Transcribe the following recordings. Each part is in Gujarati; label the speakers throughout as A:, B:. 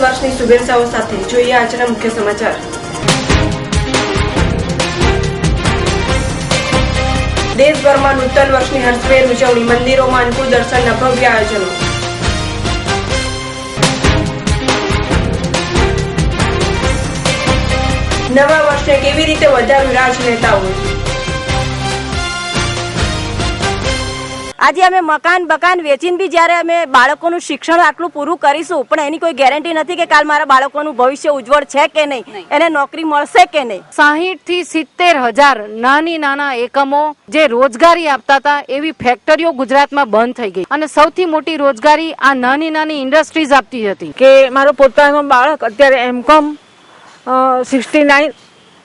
A: વર્ષની શુભેચ્છાઓ સાથે જોઈએ આજના મુખ્ય સમાચાર. દેશભરમાં નૂતન વર્ષની હર્ષભેર ઉજવણી, મંદિરોમાં અનુકૂળ દર્શનના ભવ્ય આયોજનો. નવા વર્ષને કેવી રીતે વધાર્યું રાજનેતાઓએ?
B: આજે અમે મકાન બકાન વેચીને બી જ્યારે અમે બાળકોનું શિક્ષણ આટલું પૂરું કરીશું પણ એની કોઈ ગેરંટી નથી કે કાલ મારા બાળકોનું ભવિષ્ય ઉજ્જવળ છે કે નહીં. એને નોકરી મળશે કે નહીં?
C: સાહીઠથી સિત્તેર હજાર નાની નાના એકમો જે રોજગારી આપતા હતા એવી ફેક્ટરીઓ ગુજરાતમાં બંધ થઈ ગઈ. અને સૌથી મોટી રોજગારી આ નાની નાની ઇન્ડસ્ટ્રીઝ આપતી હતી.
D: કે મારો પોતાનો બાળક અત્યારે એમ કોમ sixty nine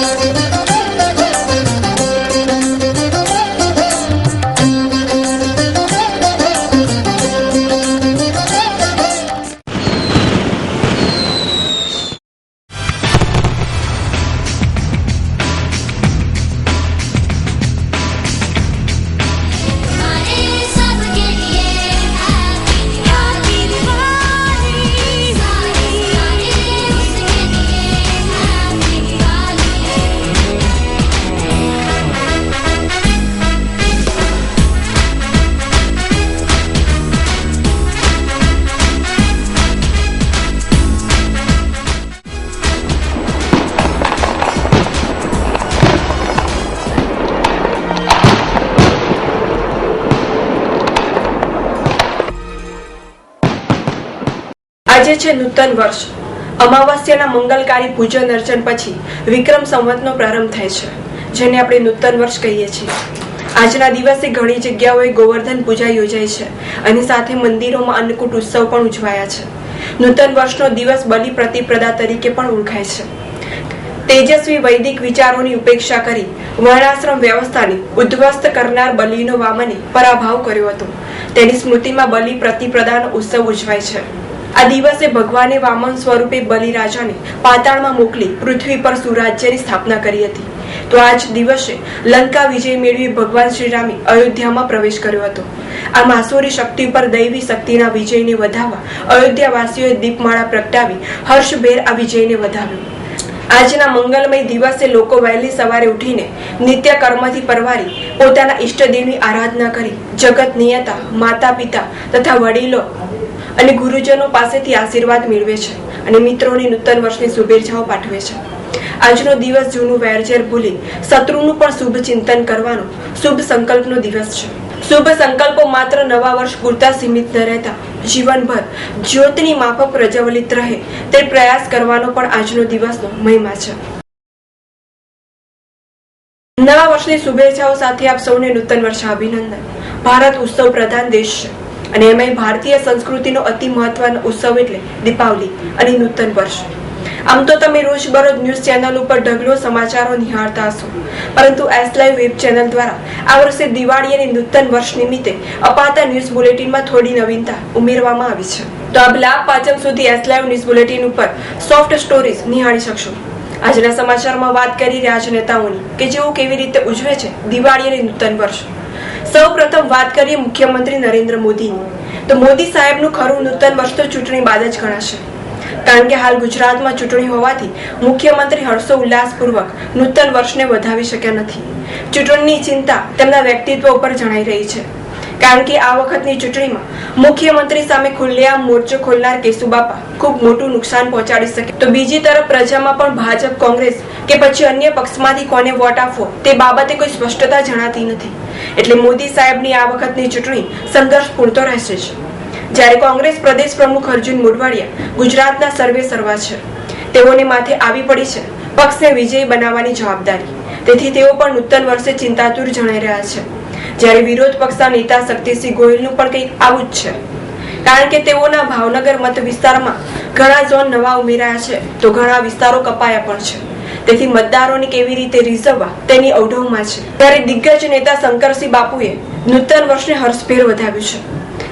E: ¡No, no, no!
A: આજે છે નૂતન વર્ષ. અમાવસ્યાના મંગલકારી પૂજન અર્ચન પછી વિક્રમ સંવતનો પ્રારંભ થાય છે, જેને આપણે નૂતન વર્ષ કહીએ છીએ. આજના દિવસે ઘણી જગ્યાઓએ ગોવર્ધન પૂજા યોજાઈ છે અને સાથે મંદિરોમાં અન્નકૂટ ઉત્સવ પણ ઉજવાયા છે. નૂતન વર્ષનો દિવસ બલિ પ્રતિપ્રદા તરીકે પણ ઓળખાય છે. તેજસ્વી વૈદિક વિચારોની ઉપેક્ષા કરી વર્ણાશ્રમ વ્યવસ્થાને ઉદ્ધવસ્ત કરનાર બલિનો વામને પરાભાવ કર્યો હતો. તેની સ્મૃતિમાં બલિ પ્રતિપ્રદાનો ઉત્સવ ઉજવાય છે. આ દિવસે ભગવાને વામન સ્વરૂપે બલિરાજાને પાતાળમાં મોકલી પૃથ્વી પર સુરાજ્યની સ્થાપના કરી હતી. તો આજ દિવસે લંકા વિજય મેળવી ભગવાન શ્રીરામે અયોધ્યામાં પ્રવેશ કર્યો હતો. આ માસુરી શક્તિ પર દૈવી શક્તિના વિજયને વધાવવા અયોધ્યાવાસીઓએ દીપમાળા પ્રગટાવી હર્ષભેર આ વિજયને વધાવ્યો. આજના મંગલમય દિવસે લોકો વહેલી સવારે ઉઠીને નિત્ય કર્મથી પરવારી પોતાના ઈષ્ટદેવની આરાધના કરી જગત નિયતા માતા પિતા તથા વડીલો અને ગુરુજનો પાસેથી આશીર્વાદ મેળવે છે અને મિત્રોને નૂતન વર્ષની શુભેચ્છાઓ પાઠવે છે. આજનો દિવસ જૂનું વેરઝેર ભૂલી શત્રુનું પણ શુભ ચિંતન કરવાનો શુભ સંકલ્પનો દિવસ છે. શુભ સંકલ્પો માત્ર નવા વર્ષ પૂરતા સીમિત ન રહેતા. જીવનભર જ્યોતની માફક પ્રજ્વલિત રહે તે પ્રયાસ કરવાનો પણ આજનો દિવસનો મહિમા છે. નવા વર્ષની શુભેચ્છાઓ સાથે આપ સૌને નૂતન વર્ષ અભિનંદન. ભારત ઉત્સવ પ્રધાન દેશ છે. અને એમાંય ભારતીય સંસ્કૃતિનો અતિ મહત્વનો ઉત્સવ એટલે દીપાવલી, અને નૂતન વર્ષ. આમ તો તમે રોજબરોજ ન્યૂઝ ચેનલ ઉપર ઢગલો સમાચારો નિહાળતા હશો. પરંતુ એસ લાઈવ વેબ ચેનલ દ્વારા આ વર્ષે દિવાળી અને નૂતન વર્ષ નિમિત્તે અપાતા ન્યૂઝ બુલેટિનમાં થોડી નવીનતા ઉમેરવામાં આવી છે. તો આપ લાભ પાચમ સુધી એસ લાઈવ ન્યૂઝ બુલેટિન ઉપર સોફ્ટ સ્ટોરીઝ નિહાળી શકશો. આજના સમાચારમાં વાત કરી રાજનેતાઓની કે જેઓ કેવી રીતે ઉજવે છે દિવાળી અને નૂતન વર્ષ. સૌ પ્રથમ વાત કરીએ મુખ્યમંત્રી નરેન્દ્ર મોદીની. તો મોદી સાહેબનું ખરું નૂતન વર્ષ તો ચૂંટણી બાદ જ ગણાશે. કારણ કે હાલ ગુજરાતમાં ચૂંટણી હોવાથી મુખ્યમંત્રી હર્ષો ઉલ્લાસપૂર્વક નૂતન વર્ષને વધાવી શક્યા નથી. ચૂંટણીની ચિંતા તેમના વ્યક્તિત્વ ઉપર જણાઈ રહી છે. કારણ કે આ વખતની ચૂંટણીમાં મુખ્યમંત્રી સામે ખુલ્લેઆમ મોરચો ખોલનાર કેશુબાપા ખૂબ મોટું નુકસાન પહોંચાડી શકે. તો બીજી તરફ પ્રજામાં પણ ભાજપ, કોંગ્રેસ કે પછી અન્ય પક્ષમાંથી કોને વોટ આપવો તે બાબતે કોઈ સ્પષ્ટતા જણાતી નથી. એટલે મોદી સાહેબની આ વખતની ચૂંટણી સંઘર્ષ પૂરતો રહેશે જ. જ્યારે કોંગ્રેસ પ્રદેશ પ્રમુખ અર્જુન મોઢવાડિયા ગુજરાતના સર્વે સર્વા છે, તેઓને માથે આવી પડી છે પક્ષને વિજયી બનાવવાની જવાબદારી. તેથી તેઓ પણ નૂતન વર્ષે ચિંતાતુર જણાઈ રહ્યા છે. જ્યારે વિરોધ પક્ષના નેતા શક્તિસિંહ ગોહિલનું પણ કંઈક આવું જ છે. કારણ કે તેઓના ભાવનગર મત વિસ્તારમાં ઘણા ઝોન નવા ઉમેરાયા છે, તો ઘણા વિસ્તારો કપાયા પણ છે. તેથી મતદારોને કેવી રીતે રીઝવવા તેની અવઢવમાં છે. ત્યારે દિગ્ગજ નેતા શંકરસિંહ બાપુએ નૂતન વર્ષને હર્ષભેર વધાવ્યું છે.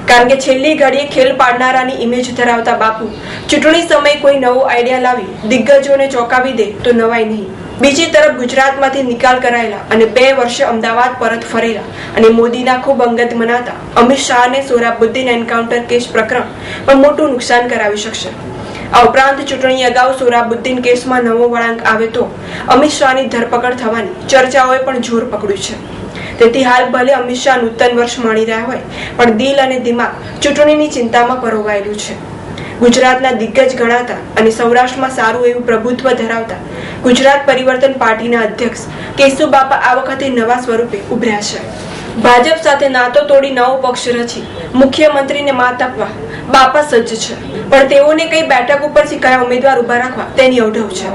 A: કારણ કે છેલ્લી ઘડીએ ખેલ પાડનારાની ઇમેજ ધરાવતા બાપુ ચૂંટણી સમયે કોઈ નવો આઈડિયા લાવી દિગ્ગજોને ચોંકાવી દે તો નવાય નહીં. બીજી તરફ ગુજરાતમાંથી નિકાલ કરાયેલા અને બે વર્ષે અમદાવાદ પરત ફરેલા અને મોદીના ખૂબ અંગત મનાતા અમિત શાહને સોરાબુદ્દીન એન્કાઉન્ટર કેસ પ્રકરણ પણ મોટું નુકસાન કરાવી શકશે. આ ઉપરાંત ચૂંટણી અગાઉ સોરાબુદ્દીન કેસમાં નવો વળાંક આવે તો અમિત શાહની ધરપકડ થવાની ચર્ચાઓએ પણ જોર પકડ્યું છે. તેથી હાલ ભલે અમિત શાહ નૂતન વર્ષ માણી રહ્યા હોય, પણ દિલ અને દિમાગ ચૂંટણીની ચિંતામાં પરોવાયેલું છે. ગુજરાતના દિગ્ગજ ગણાતા અને સૌરાષ્ટ્રમાં સારું એવું પ્રભુત્વ ધરાવતા ગુજરાત પરિવર્તન પાર્ટીના અધ્યક્ષ કેશુબાપા આ વખતે નવા સ્વરૂપે ઉભર્યા છે. ભાજપ સાથે નાતો તોડી નવો પક્ષ રચી મુખ્યમંત્રીને માત આપવા બાપા સજ્જ છે. પણ તેઓને કઈ બેઠક ઉપરથી કયા ઉમેદવાર ઊભા રાખવા, તેની અવઢવ છે.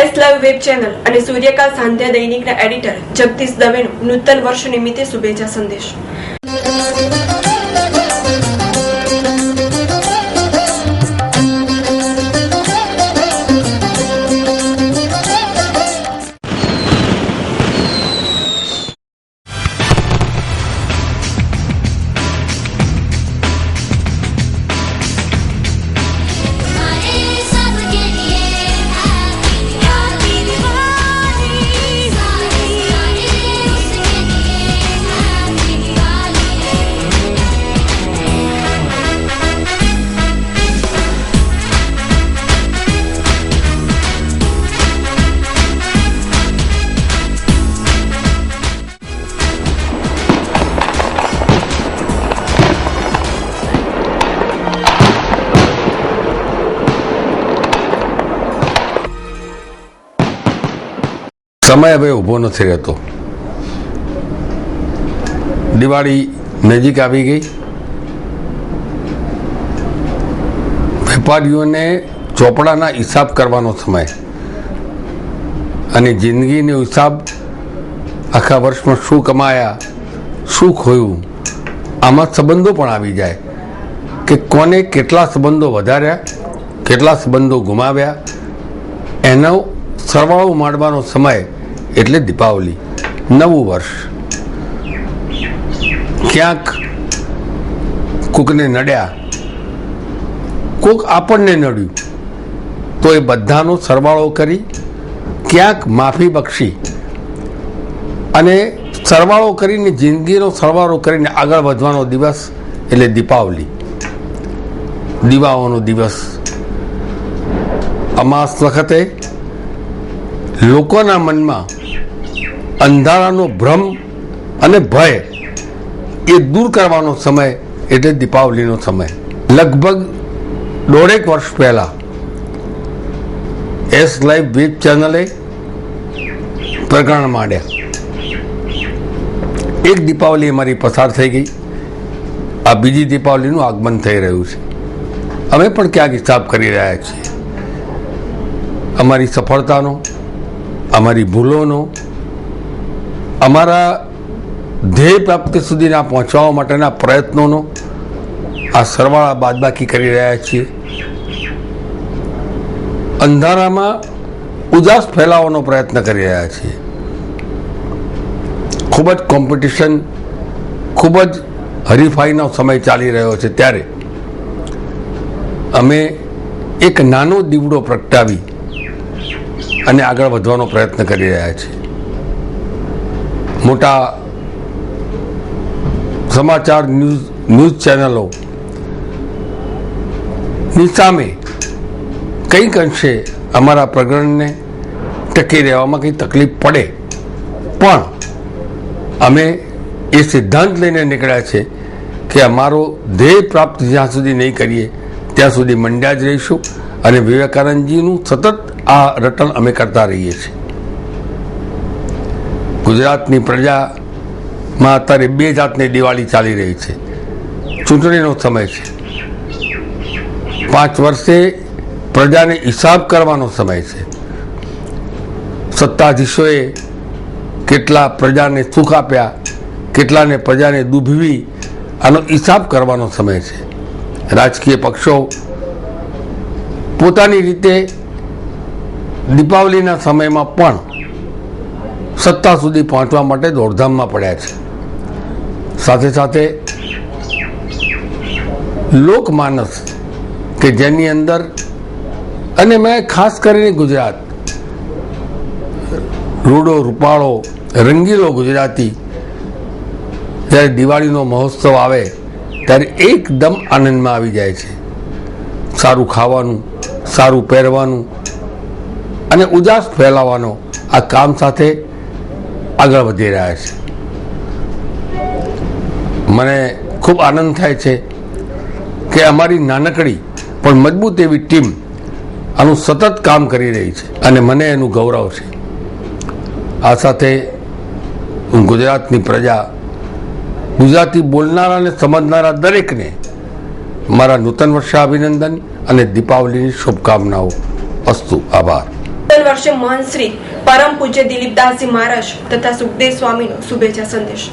A: એસ લાઈવ વેબ ચેનલ અને સૂર્યકાલ સાંધ્યા દૈનિકના એડિટર જગદીશ દવેનો નૂતન વર્ષ નિમિત્તે શુભેચ્છા સંદેશ.
F: સમય હવે ઊભો નથી રહેતો. દિવાળી નજીક આવી ગઈ. વેપારીઓને ચોપડાના હિસાબ કરવાનો સમય અને જિંદગીનો હિસાબ આખા વર્ષમાં શું કમાયા, શું ખોયું, આમાં સંબંધો પણ આવી જાય કે કોને કેટલા સંબંધો વધાર્યા, કેટલા સંબંધો ગુમાવ્યા, એનો સરવાળો માંડવાનો સમય એટલે દીપાવલી, નવું વર્ષ. ક્યાંક કોકને નડ્યા, કોક આપણને નડ્યું તો એ બધાનો સરવાળો કરી ક્યાંક માફી બક્ષી અને સરવાળો કરીને, જિંદગીનો સરવાળો કરીને આગળ વધવાનો દિવસ એટલે દીપાવલી. દીવાઓનો દિવસ. અમાસ વખતે લોકોના મનમાં અંધારાનો ભ્રમ અને ભય એ દૂર કરવાનો સમય એટલે દીપાવલીનો સમય. લગભગ દોઢેક વર્ષ પહેલાં એસ લાઈવ વેબ ચેનલે પ્રકરણ માંડ્યા. એક દીપાવલી અમારી પસાર થઈ ગઈ. આ બીજી દીપાવલીનું આગમન થઈ રહ્યું છે. અમે પણ ક્યાંક હિસાબ કરી રહ્યા છીએ. અમારી સફળતાનો, અમારી ભૂલોનો અમારા ધ્યેય પ્રાપ્તિ સુધીના પહોંચવા માટેના પ્રયત્નોનો આ સરવાળા બાદબાકી કરી રહ્યા છીએ. અંધારામાં ઉજાસ ફેલાવવાનો પ્રયત્ન કરી રહ્યા છીએ. ખૂબ જ કોમ્પિટિશન ખૂબ જ હરીફાઈનો સમય ચાલી રહ્યો છે ત્યારે અમે એક નાનો દીવડો પ્રગટાવી અને આગળ વધવાનો પ્રયત્ન કરી રહ્યા છીએ. મોટા સમાચાર ન્યૂઝ ન્યૂઝ ચેનલો ની સામે કંઈક અંશે અમારા પ્રકરણને ટકી રહેવામાં કંઈ તકલીફ પડે. પણ અમે એ સિદ્ધાંત લઈને નીકળ્યા છે કે અમારો ધ્યેય પ્રાપ્ત જ્યાં સુધી નહીં કરીએ, ત્યાં સુધી મંડ્યા જ રહીશું અને વિવેકાનંદજીનું સતત આ રટણ અમે કરતા રહીએ છીએ. ગુજરાતની પ્રજામાં અત્યારે બે જાતની દિવાળી ચાલી રહી છે. ચૂંટણીનો સમય છે. પાંચ વર્ષે પ્રજાને હિસાબ કરવાનો સમય છે. સત્તાધીશોએ કેટલા પ્રજાને સુખ આપ્યા, કેટલાને પ્રજાને દુભવી, આનો હિસાબ કરવાનો સમય છે. રાજકીય પક્ષો પોતાની રીતે દીપાવલીના સમયમાં પણ સત્તા સુધી પહોંચવા માટે દોડધામમાં પડ્યા છે. સાથે સાથે લોકમાનસ કે જેની અંદર અને મેં ખાસ કરીને ગુજરાત, રૂડો, રૂપાળો, રંગીલો ગુજરાતી જ્યારે દિવાળીનો મહોત્સવ આવે ત્યારે એકદમ આનંદમાં આવી જાય છે. સારું ખાવાનું, સારું પહેરવાનું અને ઉજાસ ફેલાવવાનો આ કામ સાથે આગળ વધી રહ્યા છે. મને ખૂબ આનંદ થાય છે કે અમારી નાનકડી પણ મજબૂત એવી ટીમ આનું સતત કામ કરી રહી છે અને મને એનું ગૌરવ છે. આ સાથે હું ગુજરાતની પ્રજા, ગુજરાતી બોલનારા અને સમજનારા દરેકને મારા નૂતન વર્ષે અભિનંદન અને દીપાવલીની શુભકામનાઓ. અસ્તુ, આભાર.
A: વર્ષે મહંત શ્રી પરમ પૂજ્ય દિલીપદાસજી મહારાજ તથા સુખદેવ સ્વામીનો શુભેચ્છા સંદેશ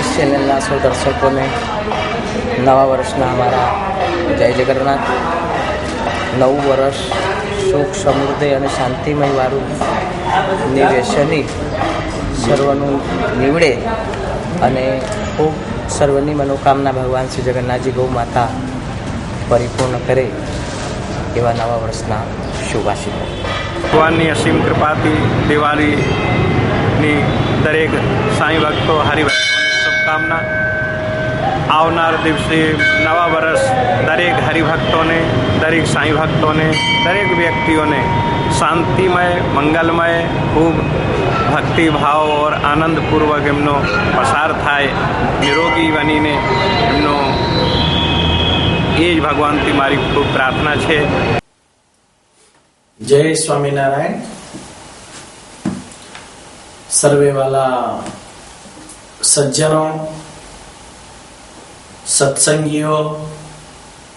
G: એસ ચેનલના સૌ દર્શકોને નવા વર્ષના અમારા જય જગન્નાથ. નવું વર્ષ સુખ, સમૃદ્ધિ અને શાંતિમય વાળું નિવેશની સર્વનું નીવડે અને ખૂબ સર્વની મનોકામના ભગવાન શ્રી જગન્નાથજી ગૌ માતા પરિપૂર્ણ કરે એવા નવા વર્ષના શુભાશીર્વાદ.
H: ભગવાનની અસીમ કૃપાથી દિવાળીની દરેક સાંઈ ભક્તો હરિભક્તોને शुभकामना आवनार दिवसे नवा वर्ष दरेक हरिभक्तों ने दरेक साई भक्तों ने दरेक व्यक्तियों ने शांतिमय मंगलमय खूब भक्ति भाव और आनंद पूर्वक इमनो पसार थाय निरोगी बनी ने इमनो ये भगवान की मारी खूब प्रार्थना छे
I: जय स्वामीनारायण सर्वे वाला सज्जनों सत्संगियों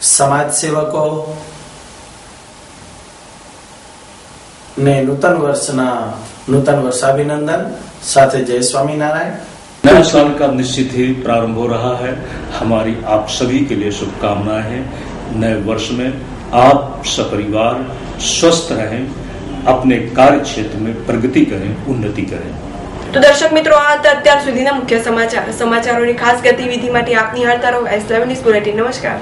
I: समाज सेवको ને નૂતન વર્ષના નૂતન વર્ષાભિનંદન સાથે જય સ્વામિનારાયણ
J: नया साल का निश्चित ही प्रारंभ हो रहा है हमारी आप सभी के लिए शुभकामनाएं हैं नए वर्ष में आप सपरिवार स्वस्थ रहें अपने कार्य क्षेत्र में प्रगति करें उन्नति करें
A: તો દર્શક મિત્રો, આ હતા અત્યાર સુધીના મુખ્ય સમાચાર. સમાચારોની ખાસ ગતિવિધિ માટે આપની હાલતા રહો. એસ લેવન ન્યૂઝ બુલેટિન નમસ્કાર.